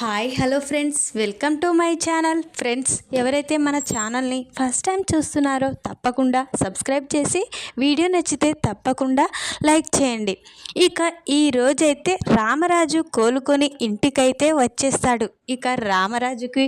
Hi hello friends welcome to my channel friends ఎవరైతే మన ఛానల్ని ఫస్ట్ టైం చూస్తున్నారో తప్పకుండా సబ్స్క్రైబ్ చేసి వీడియో నచ్చితే తప్పకుండా లైక్ చేయండి. ఇక ఈ రోజైతే రామరాజు కోలుకొని ఇంటికైతే వచ్చేస్తాడు. ఇక రామరాజుకి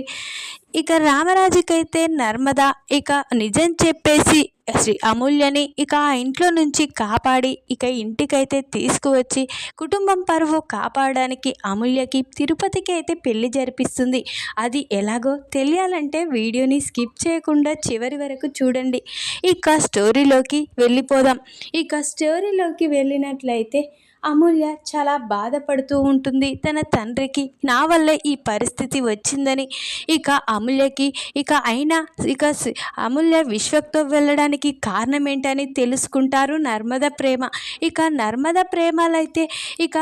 ఇక రామరాజుకైతే నర్మద ఇక నిజం చెప్పేసి శ్రీ అమూల్యని ఇక ఆ ఇంట్లో నుంచి కాపాడి ఇక ఇంటికైతే తీసుకువచ్చి కుటుంబం పరువు కాపాడడానికి అమూల్యకి తిరుపతికి అయితే పెళ్ళి జరిపిస్తుంది. అది ఎలాగో తెలియాలంటే వీడియోని స్కిప్ చేయకుండా చివరి వరకు చూడండి. ఇక స్టోరీలోకి వెళ్ళిపోదాం. ఇక స్టోరీలోకి వెళ్ళినట్లయితే అమూల్య చాలా బాధపడుతూ ఉంటుంది. తన తండ్రికి నా వల్ల ఈ పరిస్థితి వచ్చిందని. ఇక అమూల్యకి ఇక అయినా ఇక అమూల్య విశ్వక్తో వెళ్ళడానికి కారణం ఏంటని తెలుసుకుంటారు నర్మద ప్రేమ. ఇక నర్మద ప్రేమలైతే ఇక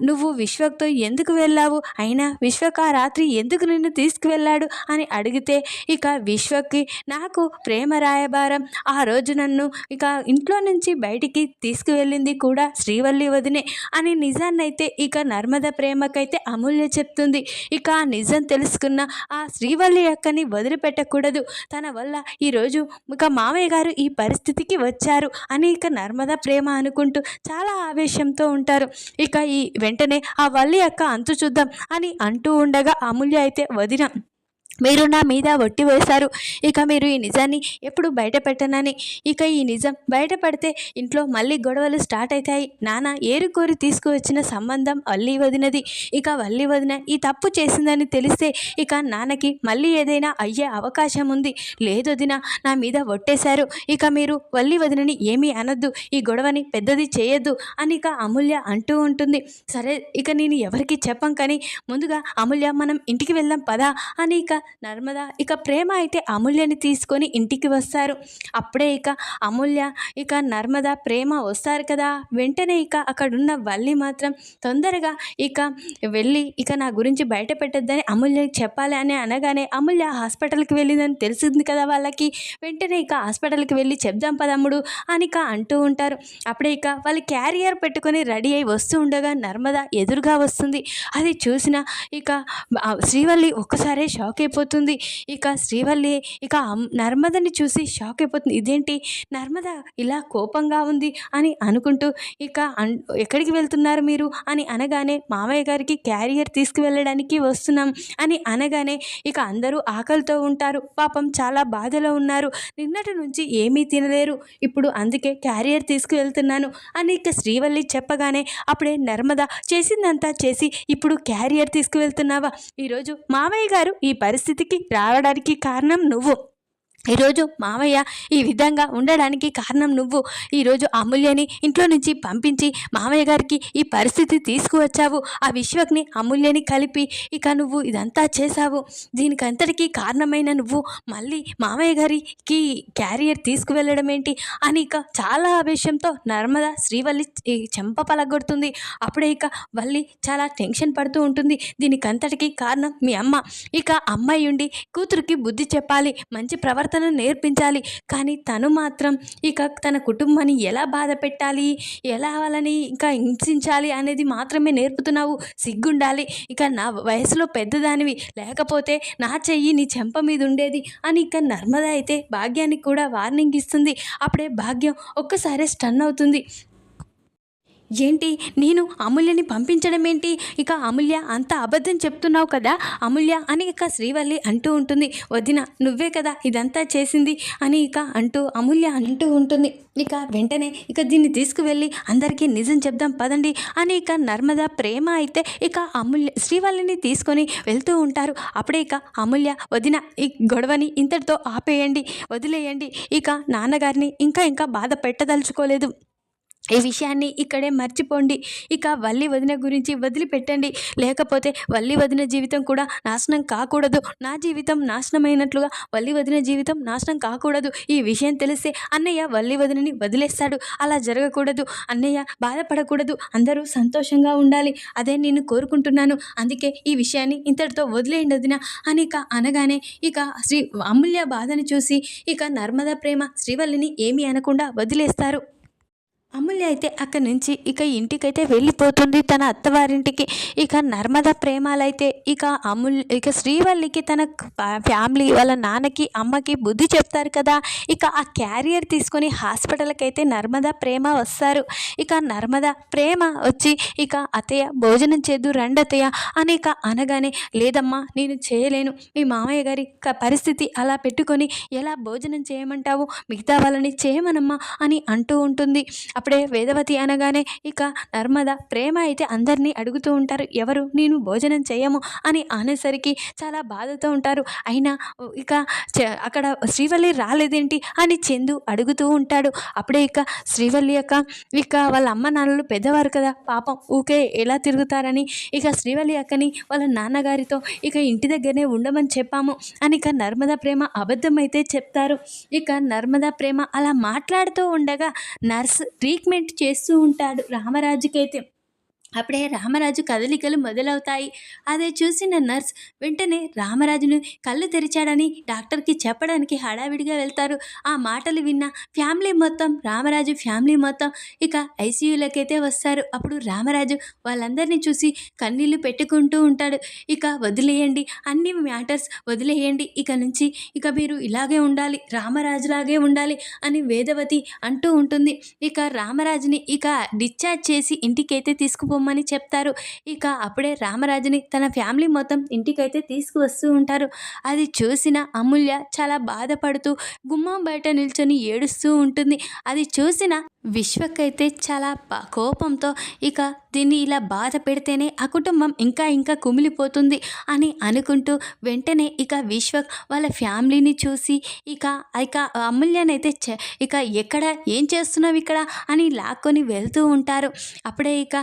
నువ్వు విశ్వక్తో ఎందుకు వెళ్ళావు? అయినా విశ్వక్ ఆ రాత్రి ఎందుకు నిన్ను తీసుకువెళ్ళాడు? అని అడిగితే ఇక విశ్వక్కి నాకు ప్రేమ రాయబారం. ఆ రోజు నన్ను ఇక ఇంట్లో నుంచి బయటికి తీసుకువెళ్ళింది కూడా శ్రీవల్లి వదిన. అని నిజాన్నైతే ఇక నర్మద ప్రేమకైతే అమూల్య చెప్తుంది. ఇక ఆ నిజం తెలుసుకున్న ఆ శ్రీవల్లి అక్కని వదిలిపెట్టకూడదు. తన వల్ల ఈరోజు ఇక మామయ్య గారు ఈ పరిస్థితికి వచ్చారు అని ఇక నర్మద ప్రేమ అనుకుంటూ చాలా ఆవేశంతో ఉంటారు. ఇక ఈ వెంటనే ఆ వల్లి అక్క అంతు చూద్దాం అని అంటూ ఉండగా అమూల్య అయితే వదిన మీరు నా మీద ఒట్టి వేశారు. ఇక మీరు ఈ నిజాన్ని ఎప్పుడు బయట పెట్టనని. ఇక ఈ నిజం బయటపడితే ఇంట్లో మళ్ళీ గొడవలు స్టార్ట్ అవుతాయి నాన్న ఏరుకోరి తీసుకువచ్చిన సంబంధం వల్లి వదినది. ఇక వల్లి వదిన ఈ తప్పు చేసిందని తెలిస్తే ఇక నాన్నకి మళ్ళీ ఏదైనా అయ్యే అవకాశం ఉంది. లేదు వదిన నా మీద ఒట్టేశారు. ఇక మీరు వల్లి వదినని ఏమీ అనొద్దు. ఈ గొడవని పెద్దది చేయొద్దు అని ఇక అమూల్య అంటూ ఉంటుంది. సరే ఇక నేను ఎవరికి చెప్పం కానీ ముందుగా అమూల్య మనం ఇంటికి వెళ్దాం పదా అని ఇక నర్మద ఇక ప్రేమ అయితే అమూల్యని తీసుకొని ఇంటికి వస్తారు. అప్పుడే ఇక అమూల్య ఇక నర్మద ప్రేమ వస్తారు కదా. వెంటనే ఇక అక్కడున్న వల్లి మాత్రం తొందరగా ఇక వెళ్ళి ఇక నా గురించి బయట పెట్టద్దని అమూల్యకి చెప్పాలి అని అనగానే అమూల్య హాస్పిటల్కి వెళ్ళిందని తెలిసింది కదా వాళ్ళకి. వెంటనే ఇక హాస్పిటల్కి వెళ్ళి చెప్దాం పదమ్ముడు అని ఇక అంటూ ఉంటారు. అప్పుడే ఇక వాళ్ళు క్యారియర్ పెట్టుకొని రెడీ అయి వస్తూ ఉండగా నర్మద ఎదురుగా వస్తుంది. అది చూసిన ఇక శ్రీవల్లి ఒక్కసారే షాక్ అయిపోతుంది అయిపోతుంది ఇక శ్రీవల్లి ఇక నర్మదని చూసి షాక్ అయిపోతుంది ఇదేంటి? నర్మద ఇలా కోపంగా ఉంది అని అనుకుంటూ ఇక అన్ ఎక్కడికి వెళ్తున్నారు మీరు? అని అనగానే మామయ్య గారికి క్యారియర్ తీసుకువెళ్ళడానికి వస్తున్నాం అని అనగానే ఇక అందరూ ఆకలితో ఉంటారు. పాపం చాలా బాధలో ఉన్నారు. నిన్నటి నుంచి ఏమీ తినలేరు. ఇప్పుడు అందుకే క్యారియర్ తీసుకువెళ్తున్నాను అని ఇక శ్రీవల్లి చెప్పగానే అప్పుడే నర్మద చేసిందంతా చేసి ఇప్పుడు క్యారియర్ తీసుకువెళ్తున్నావా? ఈరోజు మామయ్య గారు ఈ పరిస్థితి పరిస్థితికి రావడానికి కారణం నువ్వు. ఈరోజు మామయ్య ఈ విధంగా ఉండడానికి కారణం నువ్వు. ఈరోజు అమూల్యని ఇంట్లో నుంచి పంపించి మామయ్య గారికి ఈ పరిస్థితి తీసుకువచ్చావు. ఆ విశ్వక్ని అమూల్యని కలిపి ఇక నువ్వు ఇదంతా చేశావు. దీనికంతటికీ కారణమైన నువ్వు మళ్ళీ మామయ్య గారికి క్యారియర్ తీసుకువెళ్ళడం ఏంటి? అని ఇక చాలా ఆవేశంతో నర్మద శ్రీవల్లి చెంప పలగొడుతుంది. అప్పుడే ఇక వల్లి చాలా టెన్షన్ పడుతూ ఉంటుంది. దీనికంతటికీ కారణం మీ అమ్మ. ఇక అమ్మాయి ఉండి కూతురికి బుద్ధి చెప్పాలి. మంచి ప్రవర్తన నేర్పించాలి. కానీ తను మాత్రం ఇక తన కుటుంబాన్ని ఎలా బాధ పెట్టాలి? ఎలా వాళ్ళని ఇంకా హింసించాలి అనేది మాత్రమే నేర్పుతున్నావు. సిగ్గుండాలి. ఇక నా వయసులో పెద్దదానివి. లేకపోతే నా చెయ్యి నీ చెంప మీద ఉండేది అని ఇక నర్మద అయితే భాగ్యానికి కూడా వార్నింగ్ ఇస్తుంది. అప్పుడే భాగ్యం ఒక్కసారి స్టన్ అవుతుంది. ఏంటి? నేను అమూల్యని పంపించడం ఏంటి ఇక అమూల్య అంత అబద్ధం చెప్తున్నావు కదా? అమూల్య అని ఇక శ్రీవల్లి అంటూ ఉంటుంది. వదిన నువ్వే కదా ఇదంతా చేసింది? అని ఇక అంటూ అమూల్య అంటూ ఉంటుంది. ఇక వెంటనే ఇక దీన్ని తీసుకువెళ్ళి అందరికీ నిజం చెప్దాం పదండి అని ఇక నర్మద ప్రేమ అయితే ఇక అమూల్య శ్రీవల్లిని తీసుకొని వెళ్తూ ఉంటారు. అప్పుడే ఇక అమూల్య వదిన ఈ గొడవని ఇంతటితో ఆపేయండి వదిలేయండి. ఇక నాన్నగారిని ఇంకా ఇంకా బాధ పెట్టదలుచుకోలేదు. ఈ విషయాన్ని ఇక్కడే మర్చిపోండి. ఇక వల్లి వదిన గురించి వదిలిపెట్టండి. లేకపోతే వల్లి వదిన జీవితం కూడా నాశనం కాకూడదు. నా జీవితం నాశనమైనట్లుగా వల్లి వదిన జీవితం నాశనం కాకూడదు. ఈ విషయం తెలిస్తే అన్నయ్య వల్లి వదినని వదిలేస్తాడు. అలా జరగకూడదు. అన్నయ్య బాధపడకూడదు. అందరూ సంతోషంగా ఉండాలి. అదే నేను కోరుకుంటున్నాను. అందుకే ఈ విషయాన్ని ఇంతటితో వదిలేయండి వదిన. అని ఇక అనగానే ఇక శ్రీ అమూల్య బాధను చూసి ఇక నర్మదా ప్రేమ శ్రీవల్లిని ఏమీ అనకుండా వదిలేస్తారు. అమూల్య అయితే అక్కడి నుంచి ఇక ఇంటికైతే వెళ్ళిపోతుంది తన అత్తవారింటికి. ఇక నర్మద ప్రేమాలైతే ఇక అమూల్ ఇక శ్రీవల్లికి తన ఫ్యామిలీ వాళ్ళ నాన్నకి అమ్మకి బుద్ధి చెప్తారు కదా. ఇక ఆ క్యారియర్ తీసుకొని హాస్పిటల్కి అయితే నర్మద ప్రేమ వస్తారు. ఇక నర్మద ప్రేమ వచ్చి ఇక అతయ్య భోజనం చేద్దు రండి అని ఇక అనగానే లేదమ్మా నేను చేయలేను. మీ మామయ్య గారి పరిస్థితి అలా పెట్టుకొని ఎలా భోజనం చేయమంటావు? మిగతా వాళ్ళని చేయమనమ్మా అని అంటూ ఉంటుంది. అప్పుడే వేదవతి అనగానే ఇక నర్మద ప్రేమ అయితే అందరినీ అడుగుతూ ఉంటారు. ఎవరు? నేను భోజనం చేయము అని అనేసరికి చాలా బాధతో ఉంటారు. అయినా ఇక చ- అక్కడ శ్రీవల్లి రాలేదేంటి? అని చందు అడుగుతూ ఉంటాడు. అప్పుడే ఇక శ్రీవల్లి యొక్క ఇక వాళ్ళ అమ్మ నాన్నలు పెద్దవారు కదా పాపం ఊకే ఎలా తిరుగుతారని? ఇక శ్రీవల్లి అక్కని వాళ్ళ నాన్నగారితో ఇక ఇంటి దగ్గరనే ఉండమని చెప్పాము అని ఇక నర్మదా ప్రేమ అబద్ధమైతే చెప్తారు. ఇక నర్మదా ప్రేమ అలా మాట్లాడుతూ ఉండగా నర్స్ ట్రీట్మెంట్ చేస్తూ ఉంటాడు రామరాజుకైతే. అప్పుడే రామరాజు కదలికలు మొదలవుతాయి. అదే చూసిన నర్స్ వెంటనే రామరాజును కళ్ళు తెరిచాడని డాక్టర్కి చెప్పడానికి హడావిడిగా వెళ్తారు. ఆ మాటలు విన్న ఫ్యామిలీ మొత్తం రామరాజు ఫ్యామిలీ మొత్తం ఇక ఐసీయూలకైతే వస్తారు. అప్పుడు రామరాజు వాళ్ళందరినీ చూసి కన్నీళ్ళు పెట్టుకుంటూ ఉంటాడు. ఇక వదిలేయండి అన్ని మ్యాటర్స్ వదిలేయండి ఇక నుంచి ఇక మీరు ఇలాగే ఉండాలి రామరాజులాగే ఉండాలి అని వేదవతి అంటూ ఉంటుంది. ఇక రామరాజుని ఇక డిశ్చార్జ్ చేసి ఇంటికైతే తీసుకుపో పొమ్మని చెప్తారు. ఇక అప్పుడే రామరాజుని తన ఫ్యామిలీ మొత్తం ఇంటికైతే తీసుకువస్తూ ఉంటారు. అది చూసిన అమూల్య చాలా బాధపడుతూ గుమ్మం బయట నిల్చొని ఏడుస్తూ ఉంటుంది. అది చూసిన విశ్వకైతే చాలా కోపంతో ఇక దీన్ని ఇలా బాధ పెడితేనే ఆ కుటుంబం ఇంకా ఇంకా కుమిలిపోతుంది అని అనుకుంటూ వెంటనే ఇక విశ్వ వాళ్ళ ఫ్యామిలీని చూసి ఇక ఇక అమూల్యనైతే ఇక ఎక్కడ ఏం చేస్తున్నావు ఇక్కడ అని లాక్కొని వెళ్తూ ఉంటారు. అప్పుడే ఇక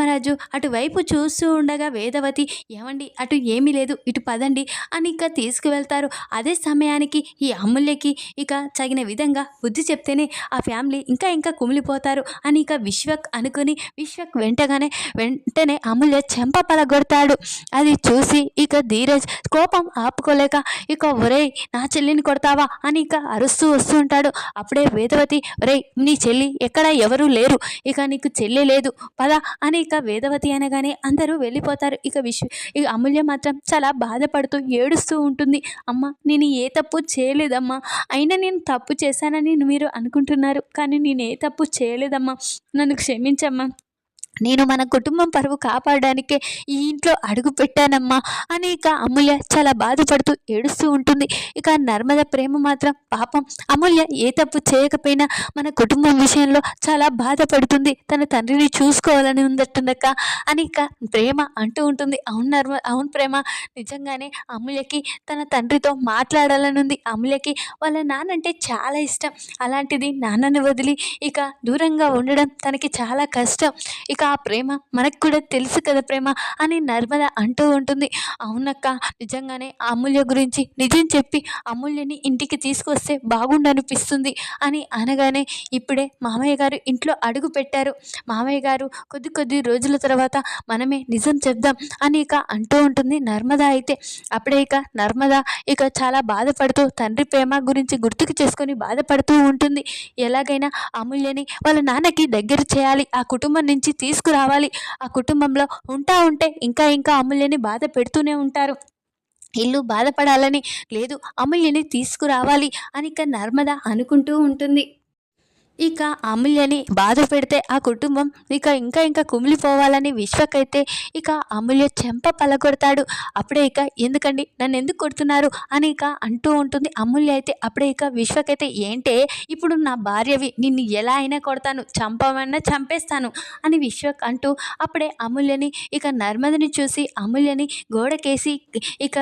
రామరాజు అటువైపు చూస్తూ ఉండగా వేదవతి ఏమండి? అటు ఏమీ లేదు. ఇటు పదండి అని ఇక తీసుకువెళ్తారు. అదే సమయానికి ఈ అమూల్యకి ఇక తగిన విధంగా బుద్ధి చెప్తేనే ఆ ఫ్యామిలీ ఇంకా ఇంకా కుమిలిపోతారు అని ఇక విశ్వక్ అనుకుని విశ్వక్ వెంటగానే వెంటనే అమూల్య చెంప పలగొడతాడు. అది చూసి ఇక ధీరజ్ కోపం ఆపుకోలేక ఇక ఒరేయ్ నా చెల్లిని కొడతావా? అని ఇక అరుస్తూ వస్తూ ఉంటాడు. అప్పుడే వేదవతి ఒరేయ్ నీ చెల్లి ఎక్కడ ఎవరూ లేరు. ఇక నీకు చెల్లి లేదు. పద అని ఇక వేదవతి అనగానే అందరూ వెళ్ళిపోతారు. ఇక విశ్వ ఇక అమూల్య మాత్రం చాలా బాధపడుతూ ఏడుస్తూ ఉంటుంది. అమ్మ నేను ఏ తప్పు చేయలేదమ్మా. అయినా నేను తప్పు చేశానని మీరు అనుకుంటున్నారు. కానీ నేను ఏ తప్పు చేయలేదమ్మా. నన్ను క్షమించమ్మా. నేను మన కుటుంబం పరువు కాపాడడానికే ఈ ఇంట్లో అడుగు పెట్టానమ్మా అనేక అమూల్య చాలా బాధపడుతూ ఏడుస్తూ ఉంటుంది. ఇక నర్మద ప్రేమ మాత్రం పాపం అమూల్య ఏ తప్పు చేయకపోయినా మన కుటుంబం విషయంలో చాలా బాధపడుతుంది. తన తండ్రిని చూసుకోవాలని ఉందట్టుందక్క అని ఇక ప్రేమ అంటూ ఉంటుంది. అవును నర్మ అవును ప్రేమ. నిజంగానే అమూల్యకి తన తండ్రితో మాట్లాడాలని ఉంది అమూల్యకి వాళ్ళ నాన్నంటే చాలా ఇష్టం. అలాంటిది నాన్నని వదిలి ఇక దూరంగా ఉండడం తనకి చాలా కష్టం. ఇక ఆ ప్రేమ? మనకు కూడా తెలుసు కదా ప్రేమ అని నర్మద అంటూ ఉంటుంది. అవునక్క నిజంగానే ఆ అమూల్య గురించి నిజం చెప్పి అమూల్యని ఇంటికి తీసుకొస్తే బాగుండనిపిస్తుంది అని అనగానే ఇప్పుడే మామయ్య గారు ఇంట్లో అడుగు పెట్టారు. మామయ్య గారు కొద్ది కొద్ది రోజుల తర్వాత మనమే నిజం చెప్దాం అని ఇక అంటూ ఉంటుంది నర్మద అయితే. అప్పుడే ఇక నర్మద ఇక చాలా బాధపడుతూ తండ్రి ప్రేమ గురించి గుర్తుకు చేసుకొని బాధపడుతూ ఉంటుంది. ఎలాగైనా అమూల్యని వాళ్ళ నాన్నకి దగ్గర చేయాలి. ఆ కుటుంబం నుంచి తీసుకురావాలి. ఆ కుటుంబంలో ఉంటా ఉంటే ఇంకా ఇంకా అమూల్యని బాధ పెడుతూనే ఉంటారు. ఇల్లు బాధపడాలని లేదు అమూల్యని తీసుకురావాలి అని ఇక నర్మద అనుకుంటూ ఉంటుంది. ఇక అమూల్యని బాధ పెడితే ఆ కుటుంబం ఇక ఇంకా ఇంకా కుమిలిపోవాలని విశ్వకైతే ఇక అమూల్య చెంప పలగొడతాడు. అప్పుడే ఇక ఎందుకండి? నన్ను ఎందుకు కొడుతున్నారు? అని ఇక అంటూ ఉంటుంది. అమూల్య అయితే అప్పుడే ఇక విశ్వకైతే ఏంటే? ఇప్పుడు నా భార్యవి నిన్ను ఎలా అయినా కొడతాను. చంపమన్నా చంపేస్తాను అని విశ్వక్ అంటూ అప్పుడే అమూల్యని ఇక నర్మదని చూసి అమూల్యని గోడకేసి ఇక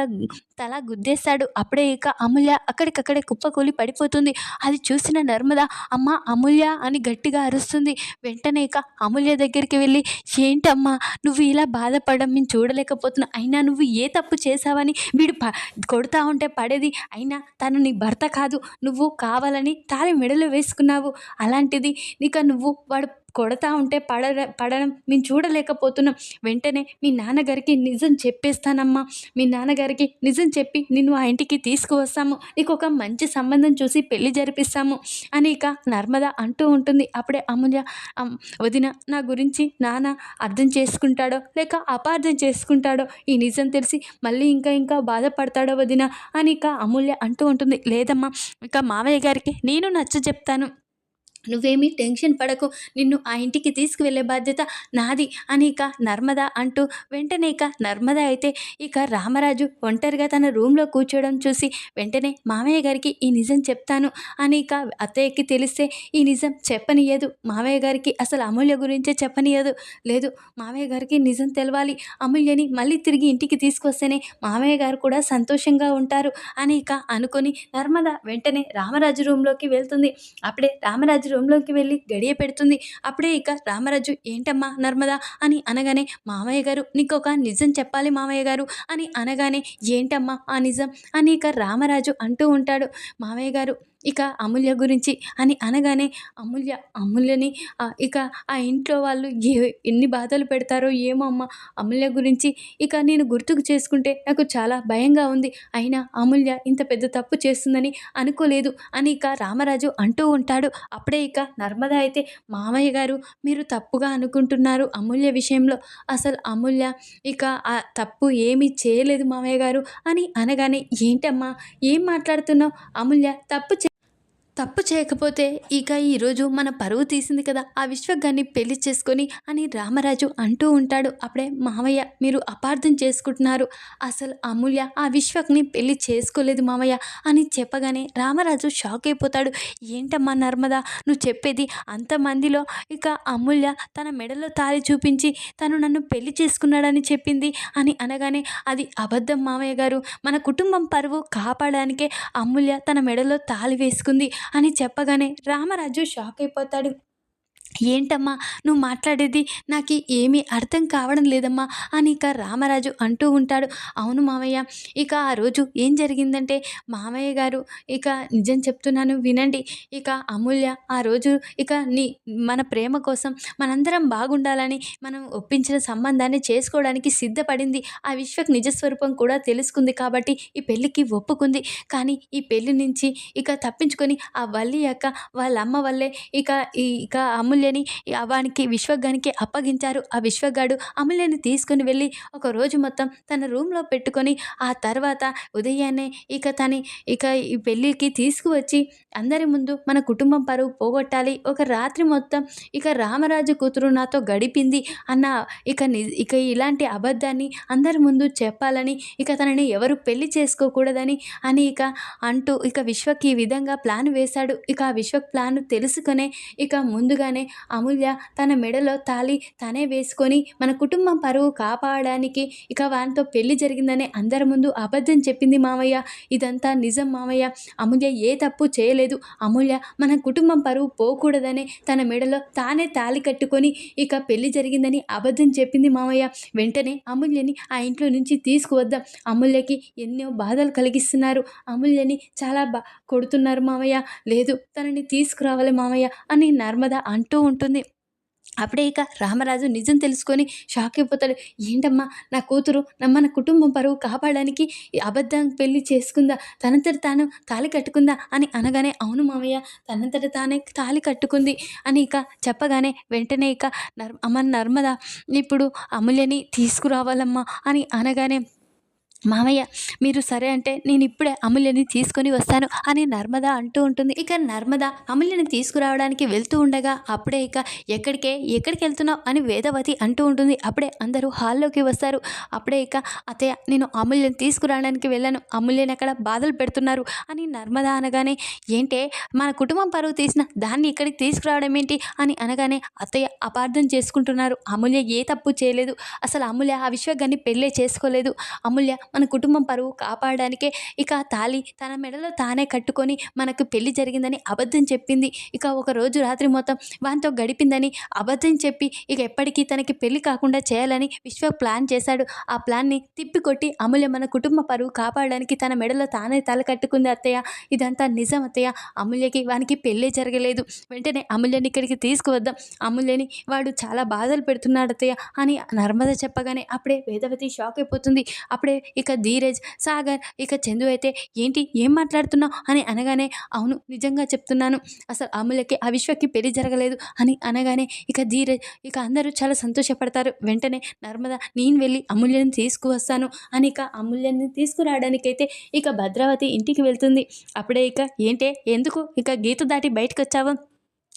తల గుద్దేస్తాడు. అప్పుడే ఇక అమూల్య అక్కడికక్కడే కుప్పకూలి పడిపోతుంది. అది చూసిన నర్మద అమ్మ అమూల్య అమూల్య అని గట్టిగా అరుస్తుంది. వెంటనే ఇక అమూల్య దగ్గరికి వెళ్ళి ఏంటమ్మా నువ్వు ఇలా బాధపడడం మేము చూడలేకపోతున్నా. అయినా నువ్వు ఏ తప్పు చేసావని వీడు ప కొడతా ఉంటే పడేది. అయినా తను నీ భర్త కాదు. నువ్వు కావాలని తాళి మెడలో వేసుకున్నావు. అలాంటిది ఇక నువ్వు వాడు కొడతా ఉంటే పడ పడడం మేము చూడలేకపోతున్నాం. వెంటనే మీ నాన్నగారికి నిజం చెప్పేస్తానమ్మా. మీ నాన్నగారికి నిజం చెప్పి నిన్ను ఆ ఇంటికి తీసుకువస్తాము. నీకు ఒక మంచి సంబంధం చూసి పెళ్ళి జరిపిస్తాము అని ఇక నర్మద అంటూ ఉంటుంది. అప్పుడే అమూల్య వదిన నా గురించి నాన్న అర్థం చేసుకుంటాడో లేక అపార్థం చేసుకుంటాడో ఈ నిజం తెలిసి మళ్ళీ ఇంకా ఇంకా బాధపడతాడో వదిన అని ఇక అమూల్య అంటూ ఉంటుంది. లేదమ్మా ఇక మావయ్య గారికి నేను నచ్చ చెప్తాను నువ్వేమీ టెన్షన్ పడకు. నిన్ను ఆ ఇంటికి తీసుకువెళ్ళే బాధ్యత నాది. అని ఇక నర్మద అంటూ వెంటనే ఇక నర్మద అయితే ఇక రామరాజు ఒంటరిగా తన రూమ్లో కూర్చోవడం చూసి వెంటనే మామయ్య గారికి ఈ నిజం చెప్తాను. అని ఇక అత్తయ్యకి తెలిస్తే ఈ నిజం చెప్పనియదు మామయ్య గారికి అసలు అమూల్య గురించే చెప్పనియదు లేదు మామయ్య గారికి నిజం తెలవాలి. అమూల్యని మళ్ళీ తిరిగి ఇంటికి తీసుకొస్తేనే మామయ్య గారు కూడా సంతోషంగా ఉంటారు. అని ఇక అనుకొని నర్మద వెంటనే రామరాజు రూమ్లోకి వెళ్తుంది. అప్పుడే రామరాజు రూమ్లోకి వెళ్ళి గడియ పెడుతుంది. అప్పుడే ఇక రామరాజు ఏంటమ్మా నర్మద? అని అనగానే మామయ్య గారు నీకు ఒక నిజం చెప్పాలి మామయ్య గారు. అని అనగానే ఏంటమ్మా ఆ నిజం? అని ఇక రామరాజు అంటూ ఉంటాడు. మామయ్య గారు ఇక అమూల్య గురించి అని అనగానే అమూల్య అమూల్యని ఇక ఆ ఇంట్లో వాళ్ళు ఏ ఎన్ని బాధలు పెడతారో ఏమో అమ్మ. అమూల్య గురించి ఇక నేను గుర్తుకు చేసుకుంటే నాకు చాలా భయంగా ఉంది. అయినా అమూల్య ఇంత పెద్ద తప్పు చేస్తుందని అనుకోలేదు. అని ఇక రామరాజు అంటూ ఉంటాడు. అప్పుడే ఇక నర్మద అయితే మామయ్య గారు మీరు తప్పుగా అనుకుంటున్నారు అమూల్య విషయంలో. అసలు అమూల్య ఇక ఆ తప్పు ఏమీ చేయలేదు మామయ్య గారు అని అనగానే ఏంటమ్మా ఏం మాట్లాడుతున్నావు? అమూల్య తప్పు తప్పు చేయకపోతే ఇక ఈరోజు మన పరువు తీసింది కదా ఆ విశ్వగాన్ని పెళ్ళి చేసుకొని అని రామరాజు అంటూ ఉంటాడు. అప్పుడే మామయ్య మీరు అపార్థం చేసుకుంటున్నారు. అసలు అమూల్య ఆ విశ్వక్ని పెళ్ళి చేసుకోలేదు మామయ్య అని చెప్పగానే రామరాజు షాక్ అయిపోతాడు. ఏంటమ్మా నర్మదా నువ్వు చెప్పేది అంతమందిలో ఇక అమూల్య తన మెడలో తాళి చూపించి తను నన్ను పెళ్ళి చేసుకున్నాడని చెప్పింది అని అనగానే అది అబద్ధం మామయ్య గారు. మన కుటుంబం పరువు కాపాడడానికే అమూల్య తన మెడలో తాళి వేసుకుంది. అని చెప్పగానే రామరాజు షాక్ అయిపోతాడు. ఏంటమ్మా? నువ్వు మాట్లాడేది నాకు ఏమీ అర్థం కావడం లేదమ్మా అని ఇక రామరాజు అంటూ ఉంటాడు. అవును మామయ్య ఇక ఆ రోజు ఏం జరిగిందంటే మామయ్య గారు ఇక నిజం చెప్తున్నాను వినండి. ఇక అమూల్య ఆ రోజు ఇక నీ మన ప్రేమ కోసం మనందరం బాగుండాలని మనం ఒప్పించిన సంబంధాన్ని చేసుకోవడానికి సిద్ధపడింది. ఆ విశ్వక్ నిజస్వరూపం కూడా తెలుసుకుంది కాబట్టి ఈ పెళ్ళికి ఒప్పుకుంది. కానీ ఈ పెళ్ళి నుంచి ఇక తప్పించుకొని ఆ వల్లి యొక్క వాళ్ళ అమ్మ వల్లే ఇక ఈ ఇక అమూల్యని వానికి విశ్వగానికి అప్పగించారు. ఆ విశ్వగాడు అమూల్యని తీసుకుని వెళ్ళి ఒక రోజు మొత్తం తన రూమ్లో పెట్టుకొని ఆ తర్వాత ఉదయాన్నే ఇక తని ఇక ఈ పెళ్ళికి తీసుకువచ్చి అందరి ముందు మన కుటుంబం పరువు పోగొట్టాలి. ఒక రాత్రి మొత్తం ఇక రామరాజు కూతురు నాతో గడిపింది అన్న ఇక ఇక ఇలాంటి అబద్ధాన్ని అందరి ముందు చెప్పాలని ఇక తనని ఎవరు పెళ్ళి చేసుకోకూడదని అని ఇక అంటూ ఇక విశ్వకి ఈ విధంగా ప్లాన్ వేశాడు. ఇక ఆ విశ్వ ప్లాన్ తెలుసుకునే ఇక ముందుగానే అమూల్య తన మెడలో తాళి తనే వేసుకొని మన కుటుంబం పరువు కాపాడడానికి ఇక వానితో పెళ్ళి జరిగిందనే అందరి ముందు అబద్ధం చెప్పింది మామయ్య. ఇదంతా నిజం మామయ్య. అమూల్య ఏ తప్పు చేయలేదు. అమూల్య మన కుటుంబం పరువు పోకూడదనే తన మెడలో తానే తాళి కట్టుకొని ఇక పెళ్ళి జరిగిందని అబద్ధం చెప్పింది మామయ్య. వెంటనే అమూల్యని ఆ ఇంట్లో నుంచి తీసుకువద్దాం. అమూల్యకి ఎన్నో బాధలు కలిగిస్తున్నారు. అమూల్యని చాలా బా కొడుతున్నారు మామయ్య. లేదు తనని తీసుకురావాలి మామయ్య అని నర్మద అంటూ ఉంటుంది. అప్పుడే ఇక రామరాజు నిజం తెలుసుకొని షాక్ అయిపోతాడు. ఏంటమ్మా నా కూతురు నా మన కుటుంబం పరువు కాపాడడానికి అబద్ధం పెళ్ళి చేసుకుందా? తనంతట తాను తాళి కట్టుకుందా? అని అనగానే అవును మామయ్య తనంతట తానే తాళి కట్టుకుంది అని ఇక చెప్పగానే వెంటనే ఇక నర్ అమ్మ నర్మద ఇప్పుడు అమూల్యని తీసుకురావాలమ్మా అని అనగానే మామయ్య మీరు సరే అంటే నేను ఇప్పుడే అమూల్యని తీసుకొని వస్తాను అని నర్మద అంటూ ఉంటుంది. ఇక నర్మద అమూల్యని తీసుకురావడానికి వెళ్తూ ఉండగా అప్పుడే ఇక ఎక్కడికే ఎక్కడికి వెళ్తున్నావు అని వేదవతి అంటూ ఉంటుంది. అప్పుడే అందరూ హాల్లోకి వస్తారు. అప్పుడే ఇక అతయ్య నేను అమూల్యని తీసుకురావడానికి వెళ్ళాను. అమూల్యని అక్కడ బాధలు పెడుతున్నారు అని నర్మద అనగానే ఏంటే మన కుటుంబం పరువు తీసిన దాన్ని ఇక్కడికి తీసుకురావడం ఏంటి అని అనగానే అత్తయ్య అపార్థం చేసుకుంటున్నారు. అమూల్య ఏ తప్పు చేయలేదు. అసలు అమూల్య ఆ విశ్వగాన్ని పెళ్ళే చేసుకోలేదు. అమూల్య మన కుటుంబం పరువు కాపాడడానికే ఇక తాళి తన మెడలో తానే కట్టుకొని మనకు పెళ్ళి జరిగిందని అబద్ధం చెప్పింది. ఇక ఒక రోజు రాత్రి మొత్తం వానితో గడిపిందని అబద్ధం చెప్పి ఇక ఎప్పటికీ తనకి పెళ్ళి కాకుండా చేయాలని విశ్వ ప్లాన్ చేశాడు. ఆ ప్లాన్ని తిప్పికొట్టి అమూల్య మన కుటుంబ పరువు కాపాడడానికి తన మెడలో తానే తల కట్టుకుంది అత్తయ్య. ఇదంతా నిజం అత్తయ్య. అమూల్యకి వానికి పెళ్ళే జరగలేదు. వెంటనే అమూల్యని ఇక్కడికి తీసుకువద్దాం. అమూల్యని వాడు చాలా బాధలు పెడుతున్నాడు అత్తయ్య అని నర్మద చెప్పగానే అప్పుడే వేదవతి షాక్ అయిపోతుంది. అప్పుడే ఇక ధీరజ్ సాగర్ ఇక చందు అయితే ఏంటి ఏం మాట్లాడుతున్నావు? అని అనగానే అవును నిజంగా చెప్తున్నాను. అసలు అమూల్యకి ఆ విశ్వకి పెళ్ళి జరగలేదు అని అనగానే ఇక ధీరజ్ ఇక అందరూ చాలా సంతోషపడతారు. వెంటనే నర్మద నేను వెళ్ళి అమూల్యని తీసుకువస్తాను అని ఇక అమూల్యాన్ని తీసుకురావడానికైతే ఇక భద్రావతి ఇంటికి వెళ్తుంది. అప్పుడే ఇక ఏంటే ఎందుకు? ఇక గీత దాటి బయటకు వచ్చావు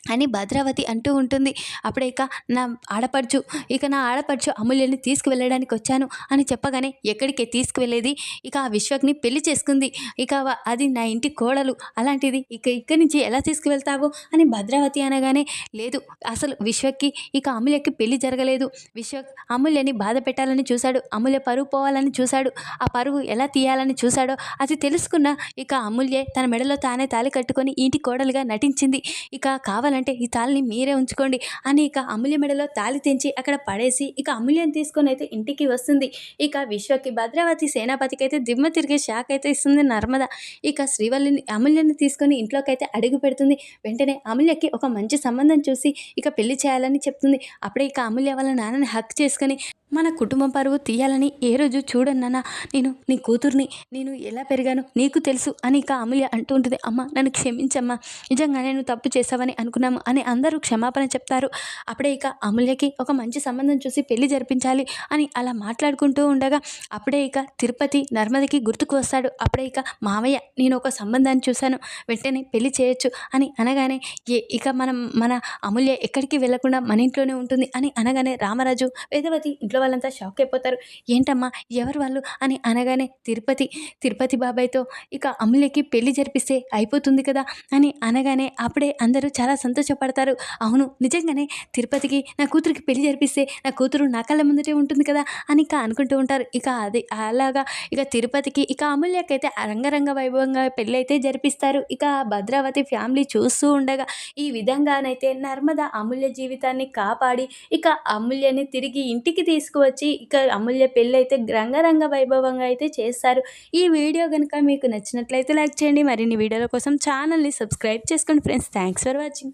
అని భద్రావతి అంటూ ఉంటుంది. అప్పుడే ఇక నా ఆడపడుచు ఇక నా ఆడపడుచు అమూల్యని తీసుకువెళ్ళడానికి వచ్చాను అని చెప్పగానే ఎక్కడికి తీసుకువెళ్ళేది? ఇక ఆ విశ్వక్ని పెళ్ళి చేసుకుంది. ఇక అది నా ఇంటి కోడలు. అలాంటిది ఇక ఇక్కడి నుంచి ఎలా తీసుకువెళ్తావు? అని భద్రావతి అనగానే లేదు అసలు విశ్వక్కి ఇక అమూల్యకి పెళ్ళి జరగలేదు. విశ్వ అమూల్యని బాధ పెట్టాలని చూశాడు. అమూల్య పరువు పోవాలని చూశాడు. ఆ పరువు ఎలా తీయాలని చూశాడో అది తెలుసుకున్న ఇక అమూల్యే తన మెడలో తానే తాళి కట్టుకొని ఇంటి కోడలుగా నటించింది. ఇక కావాలంటే ఈ తాళిని మీరే ఉంచుకోండి. అని ఇక అమూల్య మెడలో తాళి తెంచి అక్కడ పడేసి ఇక అమూల్యం తీసుకొని అయితే ఇంటికి వస్తుంది. ఇక విశ్వకి భద్రావతి సేనాపతికి అయితే దిమ్మ తిరిగే షాక్ అయితే ఇస్తుంది నర్మద. ఇక శ్రీవల్లిని అమూల్యాన్ని తీసుకొని ఇంట్లోకి అయితే అడుగు పెడుతుంది. వెంటనే అమూల్యకి ఒక మంచి సంబంధం చూసి ఇక పెళ్ళి చేయాలని చెప్తుంది. అప్పుడే ఇక అమూల్య వాళ్ళ నాన్నని హక్ చేసుకొని మన కుటుంబ పరువు తీయాలని ఏ రోజు చూడన్నానా నేను నీ కూతుర్ని నేను ఎలా పెరిగాను నీకు తెలుసు అని ఇక అమూల్య అంటూ ఉంటుంది. అమ్మ నన్ను క్షమించమ్మా. నిజంగా నేను తప్పు చేసావని అనుకున్నాము అని అందరూ క్షమాపణ చెప్తారు. అప్పుడే ఇక అమూల్యకి ఒక మంచి సంబంధం చూసి పెళ్ళి జరిపించాలి అని అలా మాట్లాడుకుంటూ ఉండగా అప్పుడే ఇక తిరుపతి నర్మదకి గుర్తుకు వస్తాడు. అప్పుడే ఇక మావయ్య నేను ఒక సంబంధాన్ని చూశాను. వెంటనే పెళ్ళి చేయొచ్చు అని అనగానే ఏ ఇక మనం మన అమూల్య ఎక్కడికి వెళ్ళకుండా మన ఇంట్లోనే ఉంటుంది అని అనగానే రామరాజు వేదవతి ఇంట్లో వాళ్ళంతా షాక్ అయిపోతారు. ఏంటమ్మా ఎవరు వాళ్ళు? అని అనగానే తిరుపతి తిరుపతి బాబాయ్తో ఇక అమూల్యకి పెళ్ళి జరిపిస్తే అయిపోతుంది కదా? అని అనగానే అప్పుడే అందరూ చాలా సంతోషపడతారు. అవును నిజంగానే తిరుపతికి నా కూతురికి పెళ్ళి జరిపిస్తే నా కూతురు నా కళ్ళ ముందటే ఉంటుంది కదా? అని ఇక అనుకుంటూ ఉంటారు. ఇక అది అలాగా ఇక తిరుపతికి ఇక అమూల్యకైతే రంగరంగ వైభవంగా పెళ్ళి అయితే జరిపిస్తారు. ఇక భద్రావతి ఫ్యామిలీ చూస్తూ ఉండగా ఈ విధంగానైతే నర్మద అమూల్య జీవితాన్ని కాపాడి ఇక అమూల్యని తిరిగి ఇంటికి తీసుకువచ్చి ఇక అమూల్య పెళ్ళి అయితే రంగరంగ వైభవంగా అయితే చేస్తారు. ఈ వీడియో కనుక మీకు నచ్చినట్లయితే లైక్ చేయండి. మరిన్ని వీడియోల కోసం ఛానల్ని సబ్స్క్రైబ్ చేసుకోండి ఫ్రెండ్స్. Thanks for watching.